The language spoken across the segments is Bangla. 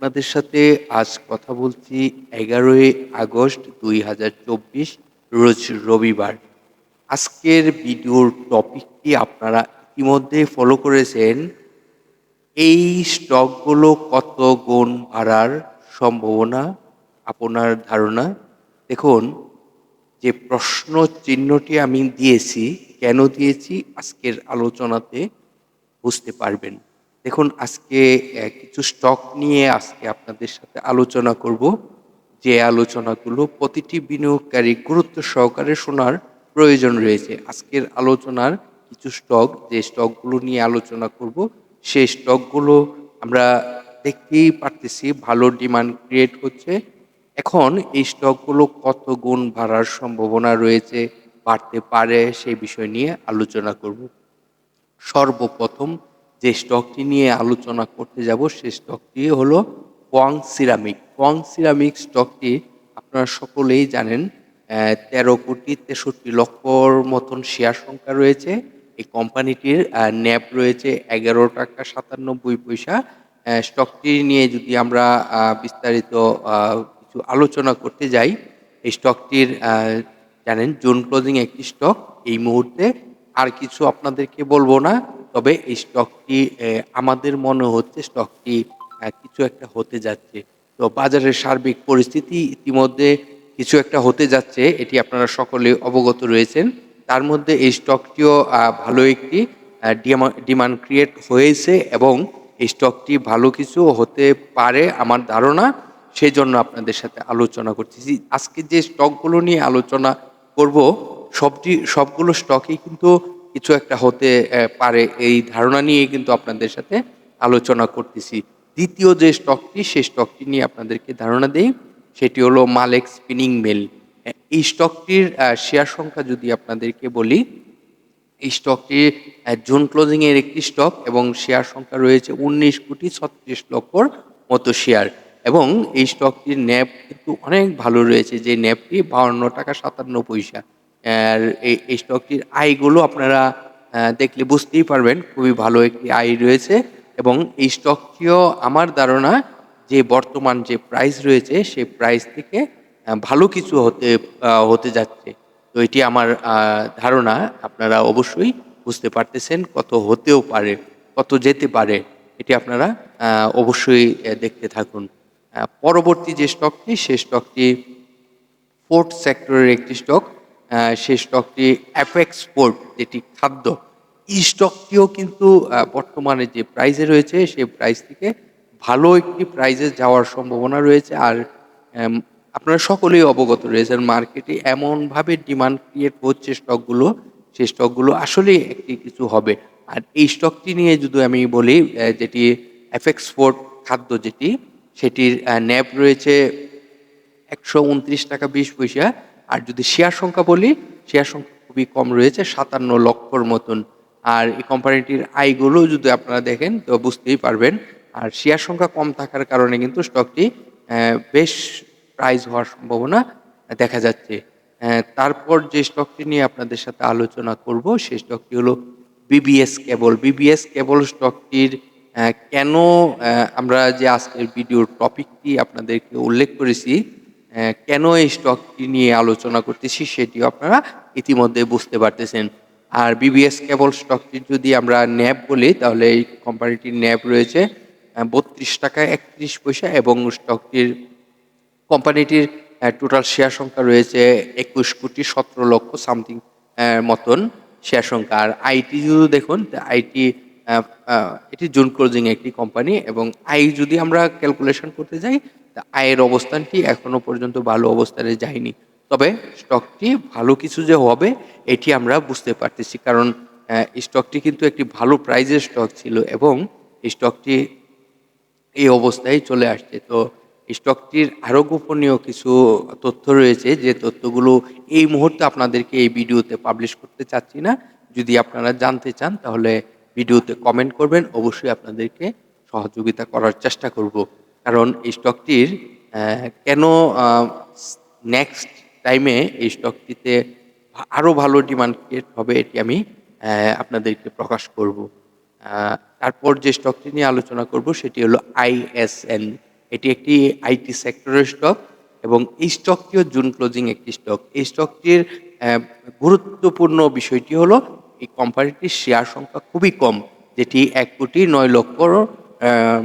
আপনাদের সাথে আজ কথা বলছি এগারোই আগস্ট দুই হাজার চব্বিশ, রোজ রবিবার। আজকের ভিডিওর টপিকটি আপনারা ইতিমধ্যে ফলো করেছেন। এই স্টকগুলো কত গুণ বাড়ার সম্ভাবনা? আপনার ধারণা? দেখুন, যে প্রশ্ন চিহ্নটি আমি দিয়েছি, কেন দিয়েছি, আজকের আলোচনাতে বুঝতে পারবেন। দেখুন, আজকে কিছু স্টক নিয়ে আজকে আপনাদের সাথে আলোচনা করব। যে আলোচনাগুলো প্রতিটি বিনিয়োগকারী গুরুত্ব সহকারে শোনার প্রয়োজন রয়েছে। আজকের আলোচনার কিছু স্টক যে স্টকগুলো নিয়ে আলোচনা করব, সেই স্টকগুলো আমরা দেখতেই পারতেছি, ভালো ডিমান্ড ক্রিয়েট হচ্ছে। এখন এই স্টকগুলো কত গুণ বাড়ার সম্ভাবনা রয়েছে, বাড়তে পারে, সেই বিষয় নিয়ে আলোচনা করব। সর্বপ্রথম যে স্টকটি নিয়ে আলোচনা করতে যাব, সেই স্টকটি হলো কোয়াং সিরামিক। কোয়াং সিরামিক স্টকটি আপনারা সকলেই জানেন তেরো কোটি তেষট্টি লক্ষর মতন শেয়ার সংখ্যা রয়েছে। এই কোম্পানিটির ন্যাপ রয়েছে এগারো টাকা সাতানব্বই পয়সা। স্টকটি নিয়ে যদি আমরা বিস্তারিত কিছু আলোচনা করতে যাই, এই স্টকটির জানেন জুন ক্লোজিং একটি স্টক। এই মুহূর্তে আর কিছু আপনাদেরকে বলব না। তবে এই স্টকটি আমাদের মনে হচ্ছে স্টকটি কিছু একটা হতে যাচ্ছে। তো বাজারের সার্বিক পরিস্থিতি ইতিমধ্যে কিছু একটা হতে যাচ্ছে, এটি আপনারা সকলে অবগত রয়েছেন। তার মধ্যে এই স্টকটিও ভালো একটি ডিমান্ড ক্রিয়েট হয়েছে এবং এই স্টকটি ভালো কিছু হতে পারে আমার ধারণা সেই জন্য আপনাদের সাথে আলোচনা করতেছি। আজকে যে স্টকগুলো নিয়ে আলোচনা করব, সবটি, সবগুলো স্টকই কিন্তু কিছু একটা হতে পারে এই ধারণা নিয়ে কিন্তু আপনাদের সাথে আলোচনা করতেছি। দ্বিতীয় যে স্টকটি, সেই স্টকটি নিয়ে আপনাদেরকে ধারণা দেই, সেটি হলো মালেক স্পিনিং মিল। এই স্টকটির শেয়ার সংখ্যা যদি আপনাদেরকে বলি, এই স্টকটি জুন ক্লোজিং এর একটি স্টক এবং শেয়ার সংখ্যা রয়েছে উনিশ কোটি ছত্রিশ লক্ষর মতো শেয়ার। এবং এই স্টকটির ন্যাপ কিন্তু অনেক ভালো রয়েছে, যে ন্যাপটি বাউন্ন টাকা সাতান্ন পয়সা। এই স্টকটির আয়গুলো আপনারা দেখলে বুঝতেই পারবেন খুবই ভালো একটি আয় রয়েছে এবং এই স্টকটিও আমার ধারণা যে বর্তমান যে প্রাইস রয়েছে সেই প্রাইস থেকে ভালো কিছু হতে হতে যাচ্ছে। তো এটি আমার ধারণা, আপনারা অবশ্যই বুঝতে পারতেছেন কত হতেও পারে, কত যেতে পারে, এটি আপনারা অবশ্যই দেখতে থাকুন। পরবর্তী যে স্টকটি সেই স্টকটি ফোর্থ সেক্টরের একটি স্টক সেই স্টকটি অ্যাপেক্স পোর্ট যেটি খাদ্য, এই স্টকটিও কিন্তু বর্তমানে যে প্রাইজে রয়েছে, সেই প্রাইস থেকে ভালো একটি প্রাইজে যাওয়ার সম্ভাবনা রয়েছে। আর আপনারা সকলেই অবগত রয়েছেন মার্কেটে এমনভাবে ডিমান্ড ক্রিয়েট হচ্ছে স্টকগুলো সেই স্টকগুলো আসলেই একটি কিছু হবে। আর এই স্টকটি নিয়ে যদি আমি বলি যেটি এফএক্স ফোর্ট খাদ্য যেটি, সেটির ন্যাব রয়েছে একশো উনত্রিশ টাকা বিশ পয়সা। আর যদি শেয়ার সংখ্যা বলি, শেয়ার সংখ্যা খুবই কম রয়েছে, সাতান্ন লক্ষর মতন। আর এই কোম্পানিটির আয়গুলো যদি আপনারা দেখেন, তো বুঝতেই পারবেন। আর শেয়ার সংখ্যা কম থাকার কারণে কিন্তু স্টকটি বেশ প্রাইজ হওয়ার সম্ভাবনা দেখা যাচ্ছে। তারপর যে স্টকটি নিয়ে আপনাদের সাথে আলোচনা করব, সেই স্টকটি হলো বিবিএস কেবল বিবিএস কেবল স্টকটির কেন আমরা যে আজকের ভিডিওর টপিকটি আপনাদেরকে উল্লেখ করেছি কেন এই স্টকটি নিয়ে আলোচনা করতেছি সেটিও আপনারা ইতিমধ্যে বুঝতে পারতেছেন। আর বিবিএস কেবল স্টকটির যদি আমরা ন্যাব বলি, তাহলে এই কোম্পানিটির ন্যাব রয়েছে বত্রিশ টাকা একত্রিশ পয়সা এবং স্টকটির কোম্পানিটির টোটাল শেয়ার সংখ্যা রয়েছে একুশ কোটি সতেরো লক্ষ সামথিং মতন শেয়ার সংখ্যা। আর আইটি যদি দেখুন আইটি এটি জুন ক্লোজিং একটি কোম্পানি এবং আয় যদি আমরা ক্যালকুলেশন করতে যাই, তা আয়ের অবস্থানটি এখনও পর্যন্ত ভালো অবস্থানে যায়নি। তবে স্টকটি ভালো কিছু যে হবে, এটি আমরা বুঝতে পারতেছি। কারণ স্টকটি কিন্তু একটি ভালো প্রাইজের স্টক ছিল এবং স্টকটি এই অবস্থায় চলে আসছে। তো স্টকটির আরও গোপনীয় কিছু তথ্য রয়েছে, যে তথ্যগুলো এই মুহূর্তে আপনাদেরকে এই ভিডিওতে পাবলিশ করতে চাচ্ছি না। যদি আপনারা জানতে চান, তাহলে ভিডিওতে কমেন্ট করবেন। অবশ্যই আপনাদেরকে সহযোগিতা করার চেষ্টা করব। কারণ এই স্টকটির কেন নেক্সট টাইমে এই স্টকটিতে আরও ভালো ডিমান্ড ক্রিয়েট হবে এটি আমি আপনাদেরকে প্রকাশ করব। তারপর যে স্টকটি নিয়ে আলোচনা করব সেটি হলো আইএসএন এটি একটি আইটি সেক্টরের স্টক এবং এই স্টকটিও জুন ক্লোজিং একটি স্টক এই স্টকটির গুরুত্বপূর্ণ বিষয়টি হলো এই কোম্পানিটির শেয়ার সংখ্যা খুবই কম, যেটি এক কোটি নয় লক্ষ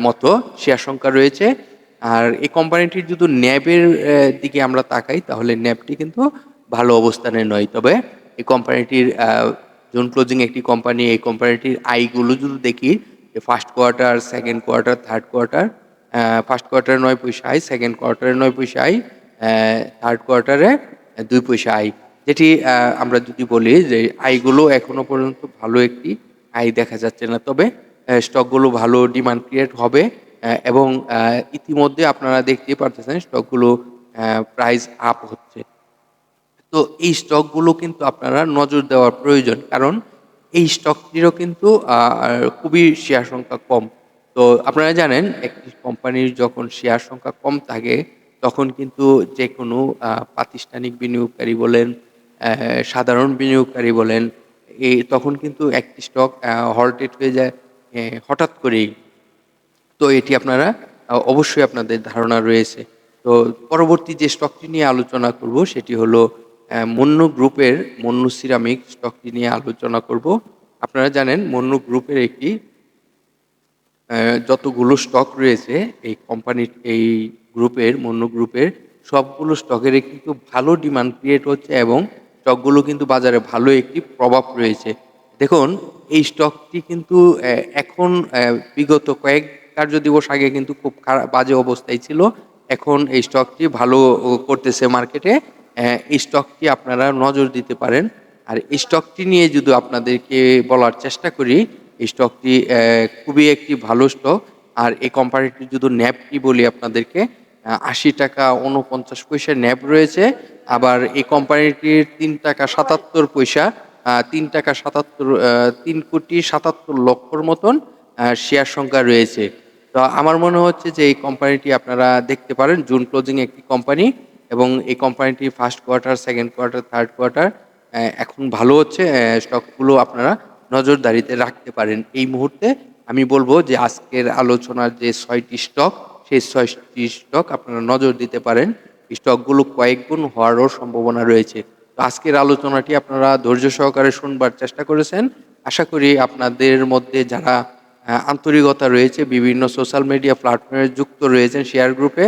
মতো শেয়ার সংখ্যা রয়েছে। আর এই কোম্পানিটির যদি ন্যাবের দিকে আমরা তাকাই, তাহলে ন্যাবটি কিন্তু ভালো অবস্থানে নয়। তবে এই কোম্পানিটির জোন ক্লোজিং একটি কোম্পানি এই কোম্পানিটির আয়গুলো যদি দেখি first quarter second quarter third quarter first কোয়ার্টারে নয় পয়সা আয় সেকেন্ড কোয়ার্টারে নয় পয়সা আয় থার্ড কোয়ার্টারে দুই পয়সা আয়। যেটি আমরা যদি বলি যে আয়গুলো এখনও পর্যন্ত ভালো একটি আয় দেখা যাচ্ছে না। তবে স্টকগুলো ভালো ডিমান্ড ক্রিয়েট হবে এবং ইতিমধ্যে আপনারা দেখতে পারতেছেন স্টকগুলো প্রাইস আপ হচ্ছে। তো এই স্টকগুলো কিন্তু আপনারা নজর দেওয়ার প্রয়োজন, কারণ এই স্টকটিরও কিন্তু খুবই শেয়ার সংখ্যা কম। তো আপনারা জানেন, একটি কোম্পানির যখন শেয়ার সংখ্যা কম থাকে, তখন কিন্তু যে কোনো প্রাতিষ্ঠানিক বিনিয়োগকারী বলেন সাধারণ বিনিয়োগকারী বলেন এই তখন কিন্তু একটি স্টক হল্টেড হয়ে যায় হঠাৎ করেই। তো এটি আপনারা অবশ্যই আপনাদের ধারণা রয়েছে। তো পরবর্তী যে স্টকটি নিয়ে আলোচনা করব, সেটি হলো মন্নু গ্রুপের, মন্নু সিরামিক স্টকটি নিয়ে আলোচনা করব। আপনারা জানেন, মন্নু গ্রুপের একটি যতগুলো স্টক রয়েছে, এই কোম্পানির, এই গ্রুপের, মন্নু গ্রুপের সবগুলো স্টকের কিন্তু ভালো ডিমান্ড ক্রিয়েট হচ্ছে এবং স্টকগুলো কিন্তু বাজারে ভালো একটি প্রভাব রয়েছে। দেখুন, এই স্টকটি কিন্তু এখন বিগত কয়েক কার্য দিবস আগে কিন্তু খুব খারাপ, বাজে অবস্থায় ছিল। এখন এই স্টকটি ভালো করতেছে মার্কেটে। এই স্টকটি আপনারা নজর দিতে পারেন। আর এই স্টকটি নিয়ে যদি আপনাদেরকে বলার চেষ্টা করি, এই স্টকটি খুবই একটি ভালো স্টক। আর এই কোম্পানিটির যদি ন্যাপটি বলি আপনাদেরকে আশি টাকা উনপঞ্চাশ পয়সা ন্যাব রয়েছে। আবার এই কোম্পানিটির তিন টাকা সাতাত্তর পয়সা তিন টাকা সাতাত্তর তিন কোটি সাতাত্তর লক্ষর মতন শেয়ার সংখ্যা রয়েছে। তো আমার মনে হচ্ছে যে এই কোম্পানিটি আপনারা দেখতে পারেন, জুন ক্লোজিং একটি কোম্পানি এবং এই কোম্পানিটি first quarter second quarter third quarter এখন ভালো হচ্ছে স্টকগুলো আপনারা নজরদারিতে রাখতে পারেন। এই মুহূর্তে আমি বলব যে আজকের আলোচনার যে ছয়টি স্টক সেই ছয়টি স্টক আপনারা নজর দিতে পারেন। স্টকগুলো কয়েক গুণ হওয়ারও সম্ভাবনা রয়েছে। তো আজকের আলোচনাটি আপনারা ধৈর্য সহকারে শুনবার চেষ্টা করেছেন। আশা করি আপনাদের মধ্যে যারা আন্তরিকতা রয়েছে, বিভিন্ন সোশ্যাল মিডিয়া প্ল্যাটফর্মে যুক্ত রয়েছেন শেয়ার গ্রুপে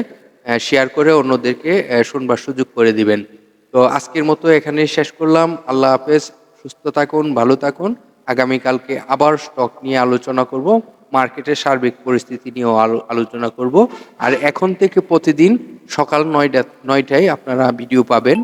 শেয়ার করে অন্যদেরকে শুনবার সুযোগ করে দিবেন। তো আজকের মতো এখানে শেষ করলাম। আল্লাহ হাফেজ। সুস্থ থাকুন, ভালো থাকুন। আগামীকালকে আবার স্টক নিয়ে আলোচনা করব। মার্কেটের সার্বিক পরিস্থিতি নিয়েও আলো- আলোচনা করব। আর এখন থেকে প্রতিদিন সকাল নয়টা নয়টায় আপনারা ভিডিও পাবেন।